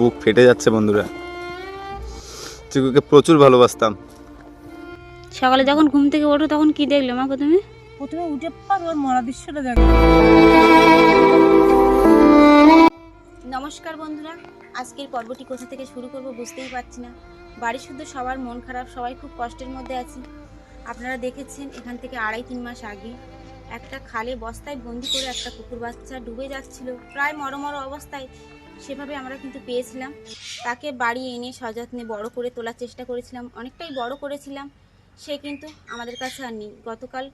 বুক ফেটে যাচ্ছে বন্ধুরা। চিকুকে প্রচুর ভালোবাসতাম। সকালে যখন ঘুম থেকে ওঠো তখন কি দেখলে মা প্রথমে? প্রথমে উঠে পর ওর মরা দৃশ্যটা দেখো। নমস্কার বন্ধুরা আজকের পর্বটি কোথা থেকে শুরু করব বুঝতেই পারছি না। বাড়ি শুদ্ধ সবার মন খারাপ সবাই খুব কষ্টের মধ্যে আছি। আপনারা দেখেছেন এখান থেকে আড়াই তিন মাস আগে একটা খালে বস্তায় বন্দি করে একটা কুকুর বাচ্চা ডুবে যাচ্ছিল। প্রায় মরো মরো অবস্থায় সেভাবে আমরা কিন্তু পেয়েছিলাম। তাকে বাড়ি এনে সযত্নে বড় করে তোলার চেষ্টা করেছিলাম। অনেকটাই বড় করেছিলাম। সে কিন্তু আমাদের কাছে আর নেই। গতকাল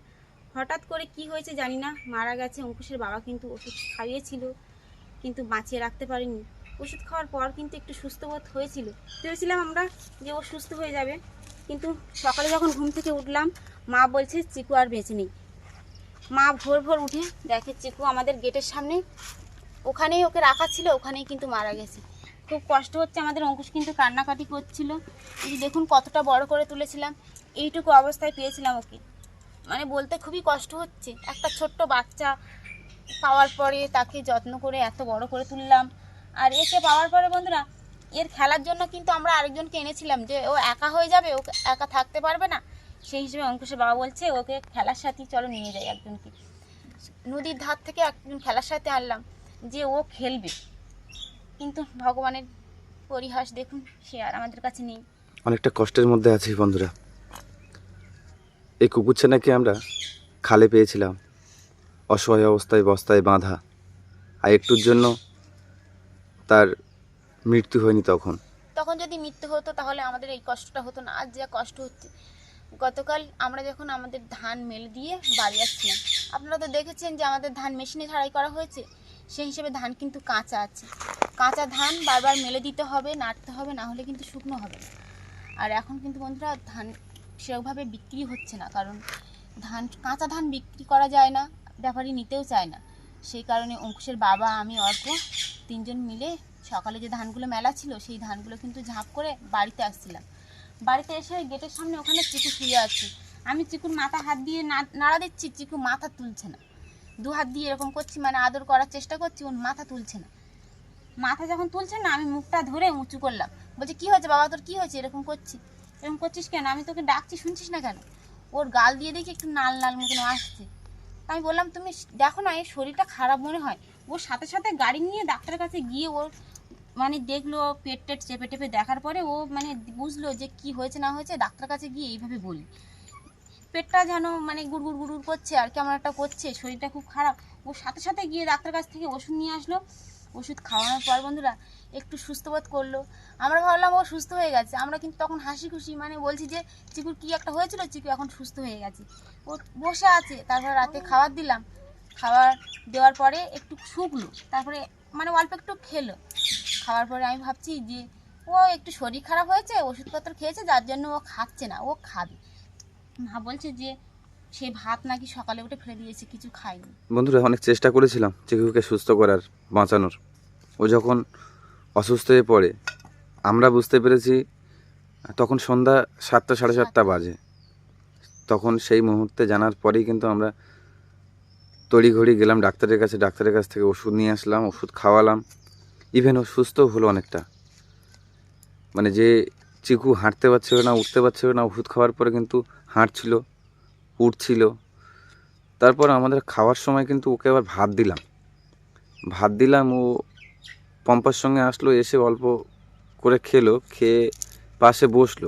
হঠাৎ করে কি হয়েছে জানি না। মারা গেছে অঙ্কুশের বাবা কিন্তু ওষুধ খাইয়েছিল, কিন্তু বাঁচিয়ে রাখতে পারিনি। ওষুধ খাওয়ার পর কিন্তু একটু সুস্থ বোধ হয়েছিল। ভেবেছিলাম আমরা যে ও সুস্থ হয়ে যাবে। কিন্তু সকালে যখন ঘুম থেকে উঠলাম, মা বলছে, চিকু আর বেঁচে নেই। মা ভোর ভোর উঠে দেখে, চিকু আমাদের গেটের সামনে ওখানেই ওকে রাখা ছিল, ওখানেই কিন্তু মারা গেছে। খুব কষ্ট হচ্ছে আমাদের অঙ্কুশ কিন্তু কান্নাকাটি করছিল। এই যে দেখুন কতটা বড় করে তুলেছিলাম, এইটুকু অবস্থায় পেয়েছিলাম ওকে। মানে বলতে খুবই কষ্ট হচ্ছে। একটা ছোট্ট বাচ্চা পাওয়ার পরে তাকে যত্ন করে এত বড় করে তুললাম। আর একে পাওয়ার পরে বন্ধুরা, এর খেলার জন্য কিন্তু আমরা আরেকজনকে এনেছিলাম যে ও একা হয়ে যাবে, ও একা থাকতে পারবে না। সেই হিসেবে অঙ্কুশের বাবা বলছে, ওকে খেলার সাথে চলো নিয়ে যাই একজনকে। নদীর ধার থেকে একজন খেলার সাথে আনলাম। যে ও খেলবে। কিন্তু ভগবানের পরিহাস দেখুন সে আর আমাদের কাছে নেই। অনেকটা কষ্টের মধ্যে আছি বন্ধুরা। এই কুকুরছানাকে আমরা খালে পেয়েছিলাম। অসহায় অবস্থায় বস্তায় বাঁধা। আর একটুর জন্য তার মৃত্যু হয়নি তখন। তখন যদি মৃত্যু হতো তাহলে আমাদের এই কষ্টটা হতো না। আজ যা কষ্ট হচ্ছে। গতকাল আমরা যখন আমাদের ধান মেল দিয়ে বাড়ি আসছিলাম আপনারা তো দেখেছেন যে আমাদের ধান মেশিনে ঝাড়াই করা হয়েছে। সেই হিসেবে ধান কিন্তু কাঁচা আছে। কাঁচা ধান বারবার মেলে দিতে হবে, নাড়তে হবে, না হলে কিন্তু শুকনো হবে না। আর এখন কিন্তু বন্ধুরা ধান সেরকমভাবে বিক্রি হচ্ছে না, কারণ ধান, কাঁচা ধান বিক্রি করা যায় না, ব্যাপারী নিতেও চায় না। সেই কারণে অঙ্কুশের বাবা, আমি, অর্ক তিনজন মিলে সকালে যে ধানগুলো মেলা ছিল, সেই ধানগুলো কিন্তু ঝাঁপ করে বাড়িতে আসছিলাম। বাড়িতে এসে গেটের সামনে ওখানে চিকু শুয়ে আছি। আমি চিকুর মাথা হাত দিয়ে নাড়া দিচ্ছি, চিকু মাথা তুলছে না। দু হাত দিয়ে এরকম করছি মানে আদর করার চেষ্টা করছি ওর মাথা তুলছে না। মাথা যখন তুলছে না, আমি মুখটা ধরে উঁচু করলাম। বলছে, কি হয়েছে বাবা তোর? কি হয়েছে? এরকম করছি। এরকম করছিস কেন? আমি তোকে ডাকছি, শুনছিস না কেন? ওর গাল দিয়ে দেখি একটু লাল লাল মতন আসছে। আমি বললাম, তুমি দেখো না এই শরীরটা খারাপ মনে হয়। ওর সাথে সাথে গাড়ি নিয়ে ডাক্তারের কাছে গিয়ে ওর মানে দেখল, পেট টেট চেপে টেপে দেখার পরে ও মানে বুঝলো যে কি হয়েছে না হয়েছে ডাক্তার কাছে গিয়ে এইভাবে বলি। পেটটা যেন মানে গুড়গুড় গুড়গুড় করছে আর কেমন একটা করছে, শরীরটা খুব খারাপ। ওর সাথে সাথে গিয়ে ডাক্তার কাছ থেকে ওষুধ নিয়ে আসলো। ওষুধ খাওয়ানোর পর বন্ধুরা একটু সুস্থ বোধ করল। আমরা ভাবলাম ও সুস্থ হয়ে গেছে। আমরা কিন্তু তখন হাসি খুশি মানে বলছি যে, চিকুর, কি একটা হয়েছিল? চিকু এখন সুস্থ হয়ে গেছে। ও বসে আছে, তারপর রাতে খাবার দিলাম। খাবার দেওয়ার পরে একটু শুকলো, তারপরে মানে অল্প একটু খেলো। খাওয়ার পরে আমি ভাবছি যে, ও একটু শরীর খারাপ হয়েছে, ওষুধপত্র খেয়েছে, যার জন্য ও খাচ্ছে না, ও খাবে। মা বলছে যে সে ভাত নাকি সকালে উঠে ফেলে দিয়েছে, কিছু খায়নি। বন্ধুরা, অনেক চেষ্টা করেছিলাম চিকুকে সুস্থ করার, বাঁচানোর। ও যখন অসুস্থ হয়ে পড়ে, আমরা বুঝতে পেরেছি, তখন সন্ধ্যা সাতটা, সাড়ে সাতটা বাজে। তখন সেই মুহূর্তে জানার পরেই কিন্তু আমরা তড়িঘড়ি গেলাম ডাক্তারের কাছে, ডাক্তারের কাছ থেকে ওষুধ নিয়ে আসলাম, ওষুধ খাওয়ালাম। ইভেন ও সুস্থ হলো অনেকটা। মানে যে চিকু হাঁটতে পারছিল না, উঠতে পারছিল না, ওষুধ খাওয়ার পরে কিন্তু হাঁটছিল উঠছিল তারপর আমাদের খাওয়ার সময় কিন্তু ওকে আবার ভাত দিলাম। ভাত দিলাম, ও পম্পার সঙ্গে আসলো, এসে অল্প করে খেলো, খেয়ে পাশে বসল।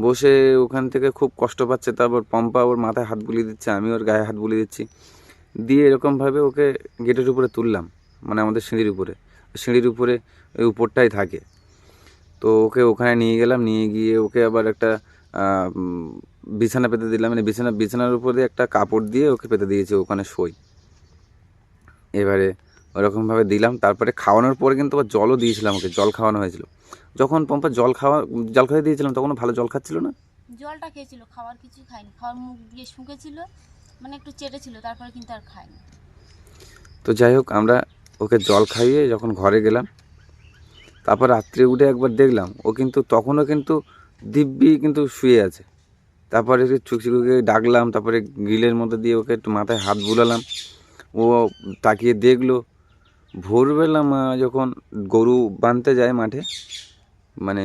বসে ওখান থেকে খুব কষ্ট পাচ্ছে, তারপর পম্পা ওর মাথায় হাত বুলিয়ে দিচ্ছে, আমি ওর গায়ে হাত বুলিয়ে দিচ্ছি। দিয়ে এরকমভাবে ওকে গেটের উপরে তুললাম মানে আমাদের সিঁড়ির উপরে। সিঁড়ির উপরে ওই উপরটাই থাকে। তো ওকে ওখানে নিয়ে গেলাম, নিয়ে গিয়ে ওকে আবার একটা বিছানা পেতে দিলাম মানে বিছানা বিছানার উপরে একটা কাপড় দিয়ে ওকে পেতে দিয়েছে ওখানে শই এবারে ওরকমভাবে দিলাম তারপরে খাওয়ানোর পরে কিন্তু আবার জলও দিয়েছিলাম ওকে জল খাওয়ানো হয়েছিল। যখন পম্পা জল খাওয়া জল খাইয়ে দিয়েছিলাম তখন ভালো জল খাচ্ছিল না? জলটা খেয়েছিল খাওয়ার কিছু খায়নি। খাওয়ার মুখ দিয়ে শুকেছিল মানে একটু চেটেছিল তারপরে কিন্তু আর খায়নি। তো যাই হোক আমরা ওকে জল খাইয়ে যখন ঘরে গেলাম তারপর রাত্রে উঠে একবার দেখলাম ও কিন্তু তখনও কিন্তু দিব্যি কিন্তু শুয়ে আছে। তারপরে চুকচিকুকে ডাকলাম, তারপরে গ্রিলের মধ্যে দিয়ে ওকে একটু মাথায় হাত বুলালাম। ও তাকিয়ে দেখল, ভোরবেলা মা যখন গরু বাঁধতে যায় মাঠে মানে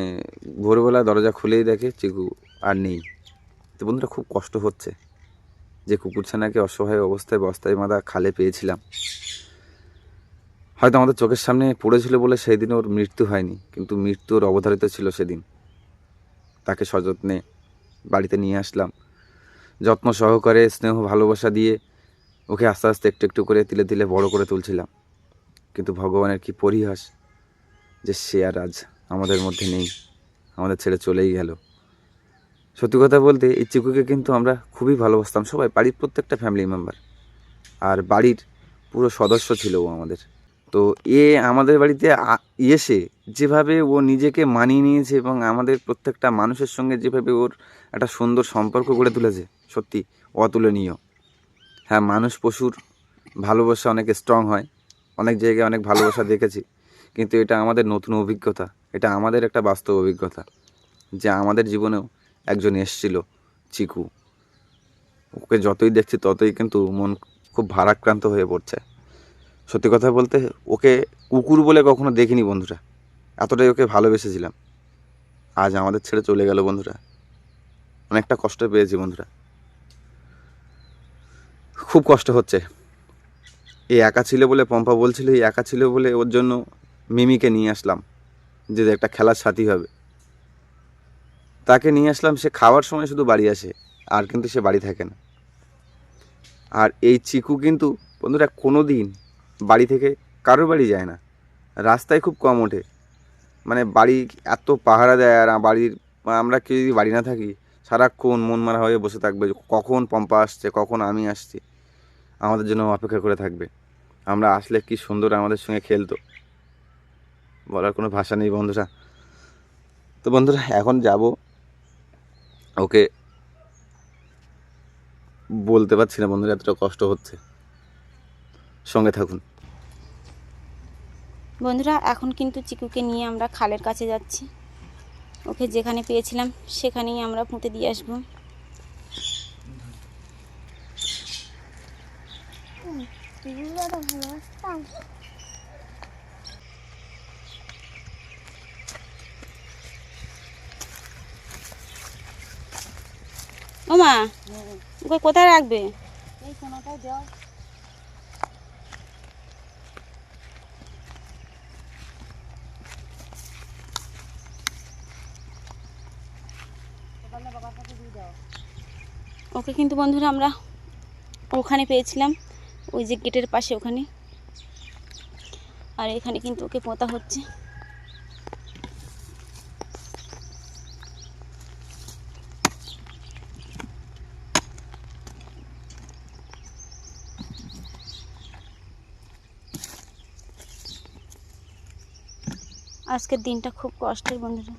ভোরবেলা দরজা খুলেই দেখে চিকু আর নেই। তো বন্ধুরা খুব কষ্ট হচ্ছে যে কুকুরছানাকে অসহায় অবস্থায় বস্তায় মাদা খালে পেয়েছিলাম। হয়তো আমাদের চোখের সামনে পড়েছিল বলে সেই দিন ওর মৃত্যু হয়নি, কিন্তু মৃত্যুর অবধারিত ছিল সেদিন। তাকে সযত্নে বাড়িতে নিয়ে আসলাম। যত্ন সহকারে, স্নেহ, ভালোবাসা দিয়ে ওকে আস্তে আস্তে একটু একটু করে তিলে তিলে বড় করে তুলছিলাম। কিন্তু ভগবানের কি পরিহাস যে সে আর আজ আমাদের মধ্যে নেই, আমাদের ছেড়ে চলেই গেল। সত্যি কথা বলতে, এই চিকুকে কিন্তু আমরা খুবই ভালোবাসতাম। সবাই, বাড়ির প্রত্যেকটা ফ্যামিলি মেম্বার আর বাড়ির পুরো সদস্য ছিল ও আমাদের। তো এ আমাদের বাড়িতে এসে যেভাবে ও নিজেকে মানিয়ে নিয়েছে এবং আমাদের প্রত্যেকটা মানুষের সঙ্গে যেভাবে ওর একটা সুন্দর সম্পর্ক গড়ে তুলেছে, সত্যি অতুলনীয়। হ্যাঁ মানুষ পশুর ভালোবাসা অনেক স্ট্রং হয়, অনেক জায়গায় অনেক ভালোবাসা দেখেছি, কিন্তু এটা আমাদের নতুন অভিজ্ঞতা, এটা আমাদের একটা বাস্তব অভিজ্ঞতা যে আমাদের জীবনেও একজন এসছিল চিকু। ওকে যতই দেখছি ততই কিন্তু মন খুব ভারাক্রান্ত হয়ে পড়ছে। সত্যি কথা বলতে, ওকে কুকুর বলে কখনো দেখিনি বন্ধুরা। এতটাই ওকে ভালোবেসেছিলাম। আজ আমাদের ছেড়ে চলে গেল বন্ধুরা। অনেকটা কষ্ট পেয়েছি বন্ধুরা। খুব কষ্ট হচ্ছে। এই একা ছিল বলে পম্পা বলছিল, এই একা ছিল বলে ওর জন্য মিমিকে নিয়ে আসলাম, যে একটা খেলার সাথী হবে। তাকে নিয়ে আসলাম, সে খাওয়ার সময় শুধু বাড়ি আসে, আর কিন্তু সে বাড়ি থাকে না। আর এই চিকু কিন্তু, বন্ধুরা কোনো দিন বাড়ি থেকে কারোর বাড়ি যায় না। রাস্তায় খুব কম ওঠে। মানে বাড়ি এত পাহারা দেয় আর বাড়ির, আমরা কেউ যদি বাড়ি না থাকি, সারাক্ষণ মন মারা হয়ে বসে থাকবে কখন পম্পা আসছে, কখন আমি আসছি। আমাদের জন্য অপেক্ষা করে থাকবে। আমরা আসলে কি সুন্দর আমাদের সঙ্গে খেলতো। বলার কোনো ভাষা নেই বন্ধুরা। তো বন্ধুরা, এখন যাব ওকে বলতে পারছি না বন্ধুরা, এতটা কষ্ট হচ্ছে। সঙ্গে থাকুন। বন্ধুরা এখন কিন্তু চিকুকে নিয়ে আমরা খালের কাছে যাচ্ছি। ওকে যেখানে পেয়েছিলাম সেখানেই আমরা পুঁতে দিয়ে আসব। ও মা ওকে কোথায় রাখবে? এই কোনোটাই দেওয়া ওকে কিন্তু বন্ধুরা আমরা ওখানে পেয়েছিলাম, ওই যে গেটের পাশে ওখানে। আর এখানে কিন্তু ওকে পোঁতা হচ্ছে। আজকের দিনটা খুব কষ্টের বন্ধুরা।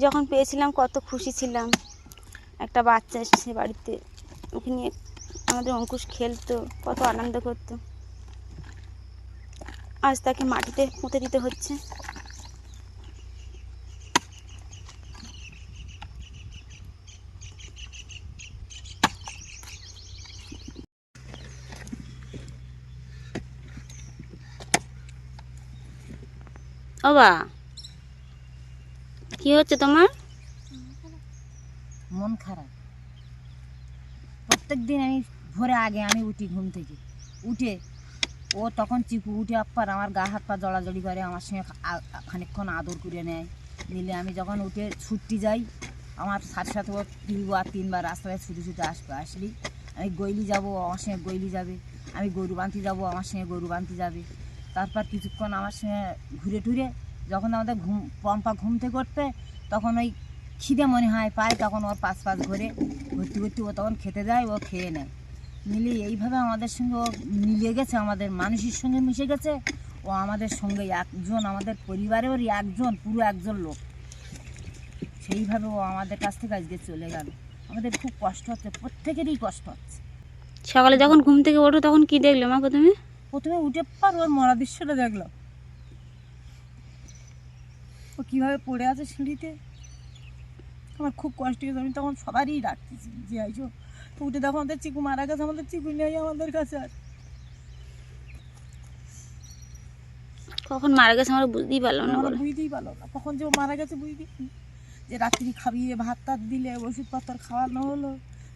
যখন পেয়েছিলাম কত খুশি ছিলাম। একটা বাচ্চা এসেছে বাড়িতে। ওকে নিয়ে আমাদের অঙ্কুশ খেলতো, কত আনন্দ করতো। আজ তাকে মাটিতে পুঁতে দিতে হচ্ছে। ও বা কি হচ্ছে তোমার? মন খারাপ। প্রত্যেক দিন আমি ভোরে আগে আমি উঠি ঘুম থেকে। উঠে ও তখন চিকু উঠে আপ্পার আমার গা হাত পা জড়াজড়ি করে, আমার সঙ্গে খানিকক্ষণ আদর করে নেয়। নিলে আমি যখন উঠে ছুটতে যাই, আমার সাথে সাথে ও তিনবার তিনবার রাস্তায় ছুটে ছুটে আসবে। আসলি আমি গইলি যাব আমার সঙ্গে গইলি যাবে। আমি গরু বাঁধতে যাব আমার সঙ্গে গরু বাঁধতে যাবে। তারপর কিছুক্ষণ আমার সঙ্গে ঘুরে টুরে, যখন আমাদের ঘুম পম্পা ঘুম থেকে তখন ওই খিদে মনে হয় পায় তখন ওর পাশ পাশ ঘুরে ঘুরতে ঘুরতে ও তখন খেতে যায় ও খেয়ে নেয়। মিলে এইভাবে আমাদের সঙ্গে ও মিলে গেছে আমাদের মানুষের সঙ্গে মিশে গেছে। ও আমাদের সঙ্গে একজন আমাদের পরিবারেরই একজন পুরো একজন লোক। সেইভাবে ও আমাদের কাছ থেকে আজকে চলে গেল। আমাদের খুব কষ্ট হচ্ছে প্রত্যেকেরই কষ্ট হচ্ছে। সকালে যখন ঘুম থেকে ওঠো তখন কি দেখলে মা প্রথমে? প্রথমে উঠে পার ওর মরা দৃশ্যটা দেখলাম ও কীভাবে পড়ে আছে সিঁড়িতে? আমার খুব কষ্ট হয়েছে। আমি তখন সবারই ডাকতেছি যে আইসো উঠে দেখো আমাদের চিকু মারা গেছে আমাদের চিকু নেই আমাদের কাছে আর। কখন মারা গেছে আমরা বুঝতেই পারলাম না আমরা বুঝতেই পারল না। কখন যে মারা গেছে বুঝতেই যে রাত্রি খাইয়ে ভাত টাত দিলে ওষুধপত্র খাওয়ানো হলো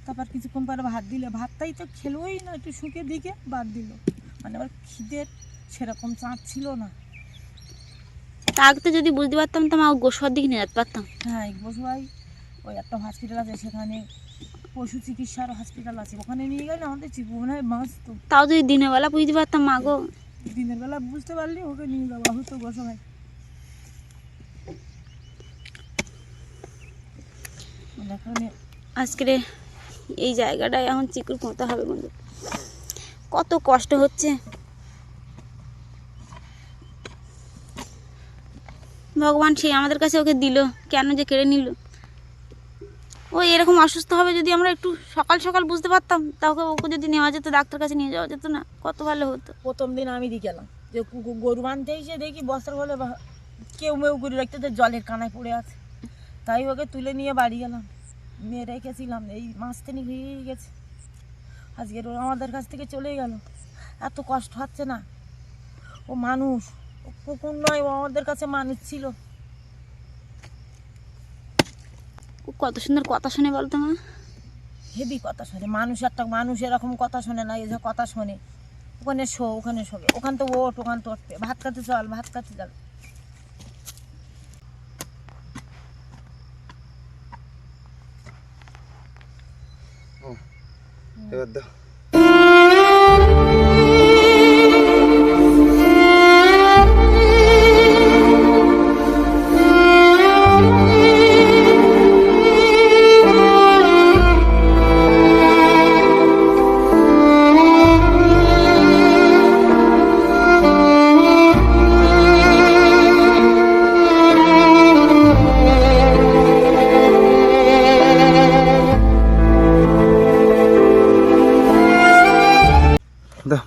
তারপর কিছুক্ষণ পরে ভাত দিলে। ভাতটাই তো খেলোই না একটু শুকে দিকে বাদ দিল। মানে আবার খিদের সেরকম চাঁদ ছিল না। তা আগে তো যদি বুঝতে পারতাম তো মা গোসবার দিকে নিয়ে যেতে পারতাম। হ্যাঁ বসুয়াই ওই একটা হসপিটাল আছে সেখানে পশু চিকিৎসার হসপিটাল আছে। ওখানে নিয়ে গেলে আমাদের মনে হয় বাঁচতো। তাও যদি দিনের বেলা বুঝতে পারতাম মা গো। দিনের বেলা বুঝতে পারলি ওকে নিয়ে যাওয়া হতো গোসবাই মানে এখানে আজকের এই জায়গাটায় এখন চিকুর পোঁতা হবে বন্ধু। কত কষ্ট হচ্ছে। ভগবান সে আমাদের কাছে ওকে দিল কেন যে কেড়ে নিল। ও এরকম অসুস্থ হবে যদি আমরা একটু সকাল সকাল বুঝতে পারতাম তাহলে ওকে যদি নেওয়া যেত, ডাক্তার কাছে নিয়ে যাওয়া যেত না, কত ভালো হতো। প্রথম দিন আমি দিয়ে গেলাম, যে গরু বানতে এসে দেখি বস্তার বা- কেউ মেউ করে রাখতে জলের কানায় পড়ে আছে। তাই ওকে তুলে নিয়ে বাড়ি গেলাম, নিয়ে রেখেছিলাম, এই মাস তিনি হয়েই গেছে। আজকের ও আমাদের কাছ থেকে চলে গেল, এত কষ্ট হচ্ছে না। ও মানুষ, ও কুকুর নয়, ও আমাদের কাছে মানুষ ছিল ও কত সুন্দর কথা শুনে বলতো মা। হেভি কথা শোনে মানুষ একটা মানুষ এরকম কথা শোনে না এই যে কথা শোনে। ওখানে শো ওখানে শোবে ওখান তো ওট ওখান তো উঠবে ভাত খাতে চল ভাত খাতে চল। এবার দাও।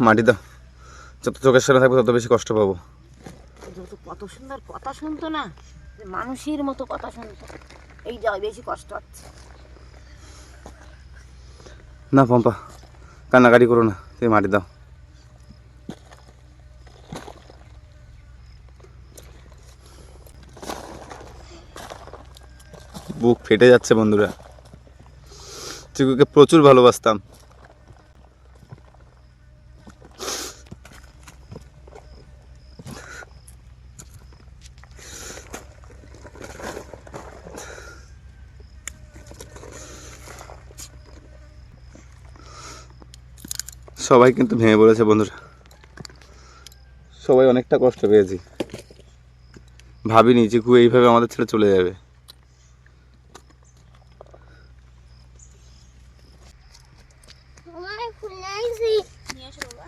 মাটি দাও। যত চোখের সামনে থাকবে তত বেশি কষ্ট পাবো। কত সুন্দর কথা শুনতো না মানুষের মতো কথা শুনতো এই যা বেশি কষ্ট হচ্ছে। না পম্পা কান্নাকাটি করো না তুমি মাটি দাও। বুক ফেটে যাচ্ছে বন্ধুরা। চিকুকে প্রচুর ভালোবাসতাম। সবাই কিন্তু ভেঙে পড়েছে বন্ধুরা। সবাই অনেকটা কষ্ট পেয়েছি। ভাবিনি যে কু এইভাবে আমাদের ছেড়ে চলে যাবে নিয়ে এসো বাবা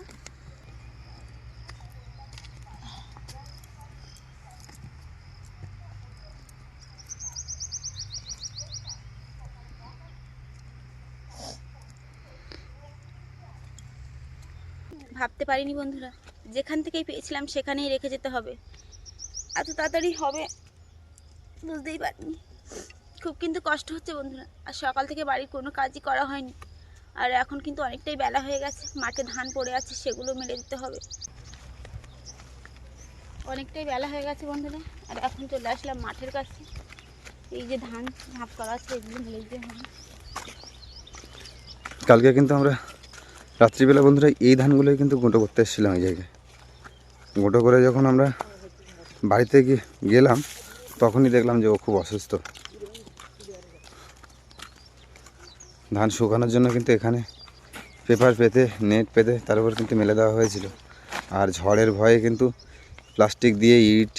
ভাবতে পারিনি বন্ধুরা। যেখান থেকেই পেয়েছিলাম সেখানেই রেখে যেতে হবে। এত তাড়াতাড়ি হবে, বুঝতেই পারিনি। খুব কিন্তু কষ্ট হচ্ছে বন্ধুরা। আর সকাল থেকে বাড়ির কোনো কাজই করা হয়নি। আর এখন কিন্তু অনেকটাই বেলা হয়ে গেছে। মাঠে ধান পড়ে আছে, সেগুলো মেরে দিতে হবে। অনেকটাই বেলা হয়ে গেছে বন্ধুরা। আর এখন চলে আসলাম মাঠের কাছে। এই যে ধান ঝাঁপ করা আছে, এগুলো মেরে দিতে হবে। কালকে কিন্তু আমরা রাত্রিবেলা বন্ধুরা, এই ধানগুলোই কিন্তু গুঁটো করতে এসেছিলাম এই জায়গায়। গুঁটো করে যখন আমরা বাড়িতে গেলাম, তখনই দেখলাম যে ও খুব অসুস্থ। ধান শুকানোর জন্য কিন্তু এখানে পেপার পেতে, নেট পেতে, তার উপর কিন্তু মেলে দেওয়া হয়েছিল। আর ঝড়ের ভয়ে কিন্তু প্লাস্টিক দিয়ে ইট,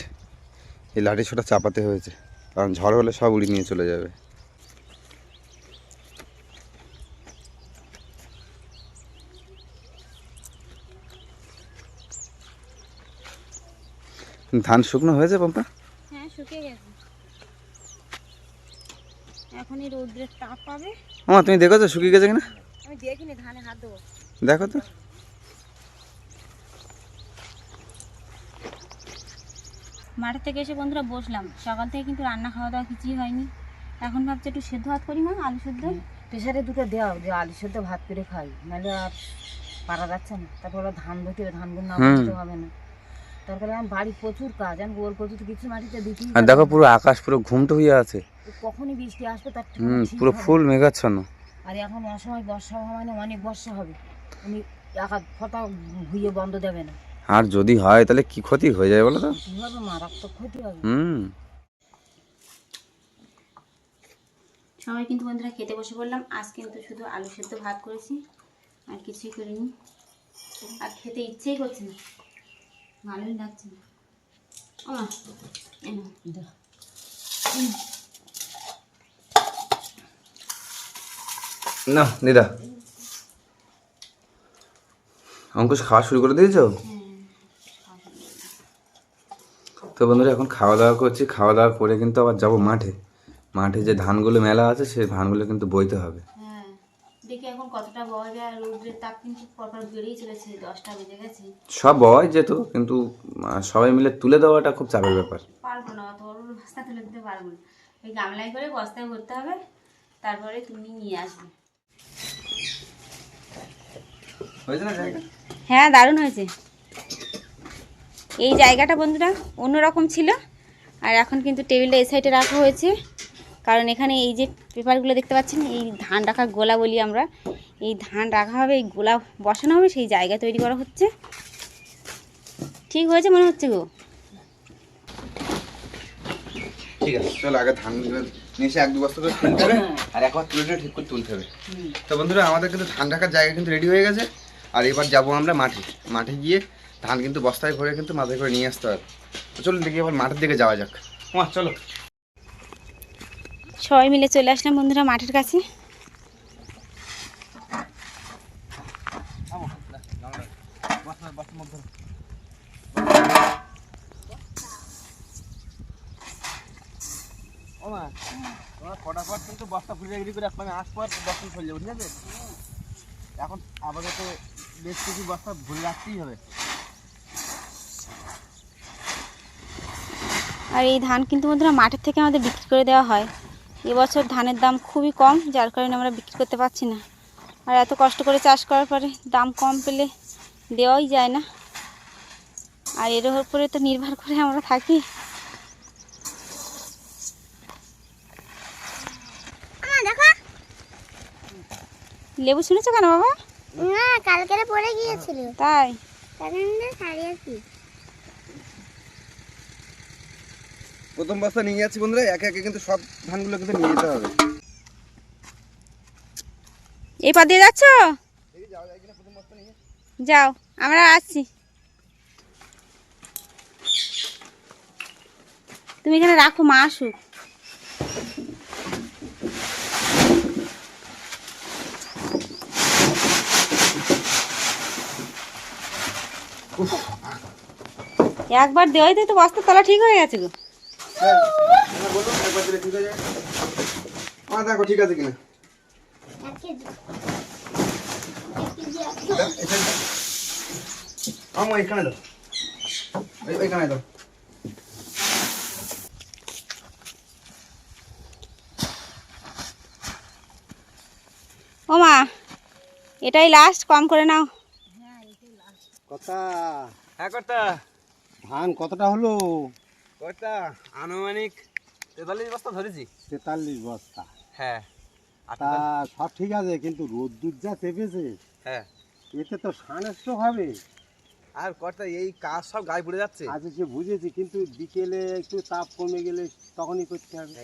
এই লাঠি ছোটা চাপাতে হয়েছে। কারণ ঝড় হলে সব উড়ি নিয়ে চলে যাবে। ধান শুকনো হয়েছে পম্পা? হ্যাঁ শুকিয়ে গেছে। এখনই রৌদ্রের তাপ পাবে। আমার তুমি দেখো তো শুকিয়ে গেছে কিনা? আমি দেখিনি ধানে হাত দেবো। দেখো তো। মাঠ থেকে এসে বন্ধুরা বসলাম। সকাল থেকে কিন্তু রান্না খাওয়া দাওয়া কিছুই হয়নি। এখন ভাবছি একটু সেদ্ধ ভাত করি মা আলু সেদ্ধ। প্রেশারে দুটো দেওয়া যে আলু সেদ্ধ ভাত করে খাই। নাহলে আর পারা যাচ্ছে না। তারপর ধান ধুতে হবে ধানগুলো না হবে না। তারপরে আমার বাড়ি প্রচুর কাজ আমি গোল প্রচুর কিছু মাটিতে দিতেই আর দেখো পুরো আকাশ পুরো ঘুমটো হয়ে আছে। কখনই বৃষ্টি আসবে তার হুম পুরো ফুল মেঘাচ্ছন্ন। আর এখন অসময় বর্ষা হওয়া মানে অনেক বর্ষা হবে। উনি একা ফটা ভুইয়ে বন্ধ দেবে না। আর যদি হয় তাহলে কি ক্ষতি হয়ে যায় বলো তো? হবে মারাত্মক ক্ষতি হবে। হুম। সবাই কিন্তু বন্ধুরা খেতে বসে পড়লাম। আজ কিন্তু শুধু আলু সেদ্ধ ভাত করেছি আর কিছুই করিনি। আর খেতে ইচ্ছেই করছে না। ভালোই লাগছে নাও। না দিদা। অঙ্কুশ খাওয়া শুরু করে দিয়েছ? তো বন্ধুরা এখন খাওয়া দাওয়া করছি। খাওয়া দাওয়া করে কিন্তু আবার যাব মাঠে। মাঠে যে ধানগুলো মেলা আছে সেই ধানগুলো কিন্তু বইতে হবে। হ্যাঁ দেখি এখন কতটা পাওয়া যায় আর রৌদ্রের তাপ কিন্তু পরপর বেড়েই চলেছে দশটা বেজে গেছে। সব বয় যেত কিন্তু সবাই মিলে তুলে দেওয়াটা খুব চাপের ব্যাপার। পারব না অত বড় বস্তা তুলে দিতে পারব না। ওই গামলায় করে বস্তায় ভরতে হবে তারপরে তুমি নিয়ে আসবে। না হ্যাঁ দারুণ হয়েছে। এই জায়গাটা বন্ধুরা অন্যরকম ছিল আর এখন কিন্তু টেবিলটা এই সাইডে রাখা হয়েছে। কারণ এখানে এই যে পেপারগুলো দেখতে পাচ্ছেন এই ধান রাখা গোলা বলি আমরা এই ধান রাখা হবে এই গোলা বসানো হবে সেই জায়গা তৈরি করা হচ্ছে। ঠিক হয়েছে মনে হচ্ছে গো? ঠিক আছে চলো আগে ধানগুলো নিয়ে এসে এক দু বস্তা করে তুলতে হবে আর একবার তুলে ঠিক করে তুলতে হবে। তো বন্ধুরা আমাদের কিন্তু ধান রাখার জায়গা কিন্তু রেডি হয়ে গেছে আর এবার যাব আমরা মাঠে। মাঠে গিয়ে ধান কিন্তু বস্তায় ভরে কিন্তু মাথায় করে নিয়ে আসতে হবে। তো চলুন দেখি এবার মাঠের দিকে যাওয়া যাক। মা চলো। সবাই মিলে চলে আসলাম বন্ধুরা মাঠের কাছে। কিন্তু বস্তা আপনাকে আসপর বস্তা এখন আপাতত বেশ কিছু বস্তা ভরে রাখতেই হবে আর এই ধান কিন্তু মাঠের থেকে আমাদের বিক্রি করে দেওয়া হয়। এবছর ধানের দাম খুবই কম যার কারণে আমরা বিক্রি করতে পারছি না। আর এত কষ্ট করে চাষ করার পরে দাম কম পেলে দেওয়াই যায় না। আর এর উপরে তো নির্ভর করে আমরা থাকি। লেবু শুনেছো কেন বাবা? না কালকেরে পড়ে গিয়েছিল। তাই তখন সারিয়েছি প্রথম বস্তা নিয়ে যাচ্ছি বন্ধুরা একে একে কিন্তু সব ধানগুলো কিন্তু নিয়ে যেতে হবে। এই পা দিয়ে যাচ্ছ? যাও আমরা আসছি। তুমি এখানে রাখো মা আসুক। একবার দেওয়াই তো বস্তা তলা ঠিক হয়ে গেছে গো। বলুন একবার দিলে ঠিক হয়ে দেখো ঠিক আছে কিনা এক কেজি আমার এখানে দাও দাও ও মা এটাই লাস্ট কম করে নাও কথা হ্যাঁ কথা ধান কতটা হলো? কর্তা আনুমানিক তেতাল্লিশ বস্তা ধরেছি। তেতাল্লিশ বস্তা। হ্যাঁ তা সব ঠিক আছে কিন্তু রোদ্দুর যা চেপেছে হ্যাঁ। এতে তো সানস্ত হবে। আর কর্তা এই কাজ সব গায়ে পড়ে যাচ্ছে। আজ সে বুঝেছি কিন্তু বিকেলে একটু তাপ কমে গেলে তখনই করতে হবে।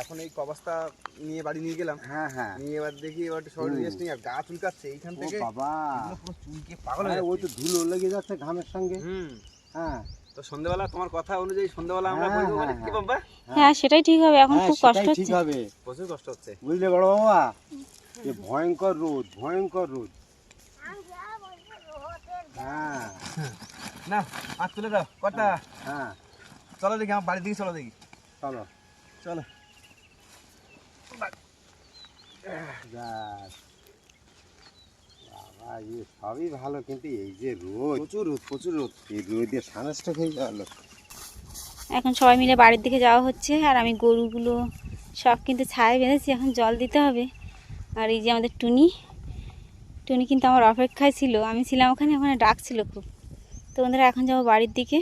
এখন এই কবস্তা নিয়ে বাড়ি নিয়ে গেলাম। হ্যাঁ হ্যাঁ। নিয়ে এবার দেখি এবার একটু শহরে। রেস্ট আর গা চুলকাচ্ছে এইখান থেকে। বাবা। চুলকে পাগল হ্যাঁ, ওই তো ধুলো লেগে যাচ্ছে ঘামের সঙ্গে। হুম। হ্যাঁ। তো সন্ধ্যেবেলা তোমার কথা অনুযায়ী সন্ধ্যেবেলা আমরা হ্যাঁ, করে হ্যাঁ, কি হ্যাঁ। বাবা সেটাই ঠিক হবে। এখন খুব কষ্ট সেটাই ঠিক হবে। প্রচুর কষ্ট হচ্ছে। বুঝলে বড় বাবা এ ভয়ঙ্কর রোদ ভয়ঙ্কর রোদ। হ্যাঁ। না আর তুলে দাও কটা? হ্যাঁ চলো দেখি আমার বাড়ির দিকে চলো দেখি। চলো। চলো। এ সবই ভালো কিন্তু এই যে রোদ প্রচুর রোদ প্রচুর রোদ। এই রোদে সানস্ট হয়ে গেল এখন সবাই মিলে বাড়ির দিকে যাওয়া হচ্ছে আর আমি গরুগুলো সব কিন্তু ছায় বেঁধেছি এখন জল দিতে হবে। আর এই যে আমাদের টুনি টুনি কিন্তু আমার অপেক্ষায় ছিল আমি ছিলাম ওখানে ওখানে ডাকছিল খুব। তো বন্ধুরা এখন যাব বাড়ির দিকে।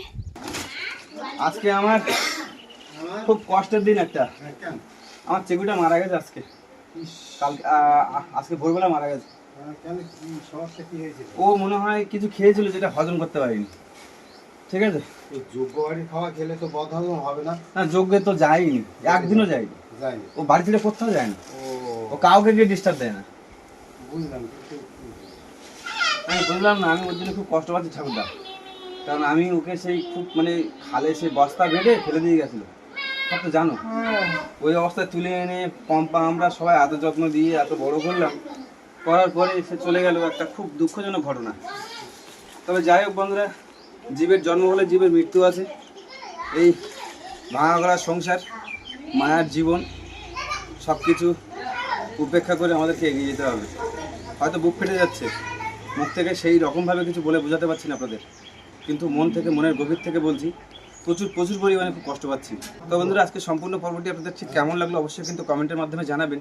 আজকে আমার খুব কষ্টের দিন একটা। আমার চেকুটা মারা গেছে আজকে। কালকে আজকে ভোরবেলা মারা গেছে। কেন সমস্যা কি হয়েছিল? ও মনে হয় কিছু খেয়েছিল যেটা হজম করতে পারিনি। ঠিক আছে? যোগ্য বাড়ি খাওয়া খেলে তো বদহজম হবে না। না যোগ্যে তো যায়নি। একদিনও যায়নি। যায়নি। ও বাড়ি ছেড়ে কোথাও যায় না ও। ও কাউকে গিয়ে ডিস্টার্ব দেয় না। বুঝলাম আমি বুঝলাম না আমি ওর জন্য খুব কষ্ট পাচ্ছি ঠাকুরদা। কারণ আমি ওকে সেই খুব মানে খালে সেই বস্তা বেঁধে ফেলে দিয়ে গেছিল। সব তো জানো। ওই অবস্থায় তুলে এনে পম্পা আমরা সবাই এত যত্ন দিয়ে এত বড় করলাম। করার পরে সে চলে গেল একটা খুব দুঃখজনক ঘটনা। তবে যাই হোক বন্ধুরা, জীবের জন্ম হলে জীবের মৃত্যু আছে। এই ভাঙা সংসার, মায়ার জীবন সব কিছু উপেক্ষা করে আমাদেরকে এগিয়ে যেতে হবে। হয়তো বুক ফেটে যাচ্ছে, মুখ থেকে সেই রকমভাবে কিছু বলে বোঝাতে পারছি না আপনাদের। কিন্তু মন থেকে, মনের গভীর থেকে বলছি, প্রচুর প্রচুর পরিমাণে খুব কষ্ট পাচ্ছি। তো বন্ধুরা, আজকে সম্পূর্ণ পর্বটি আপনাদের ঠিক কেমন লাগল অবশ্যই কিন্তু কমেন্টের মাধ্যমে জানাবেন।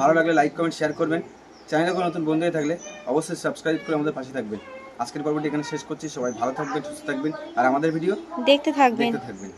ভালো লাগলে লাইক, কমেন্ট, শেয়ার করবেন। চ্যানেলে কোনো নতুন বন্ধু থাকলে অবশ্যই সাবস্ক্রাইব করে আমাদের পাশে থাকবেন। আজকের পর্বটি এখানে শেষ করছি। সবাই ভালো থাকবেন সুস্থ থাকবেন আর আমাদের ভিডিও দেখতে থাকবেন। দেখতে থাকবেন।